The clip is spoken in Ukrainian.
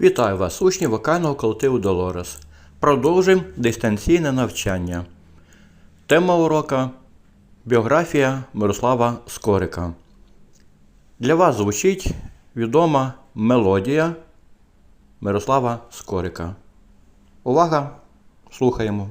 Вітаю вас, учні вокального колективу Долорес. Продовжуємо дистанційне навчання. Тема урока біографія Мирослава Скорика. Для вас звучить відома мелодія Мирослава Скорика. Увага! Слухаємо.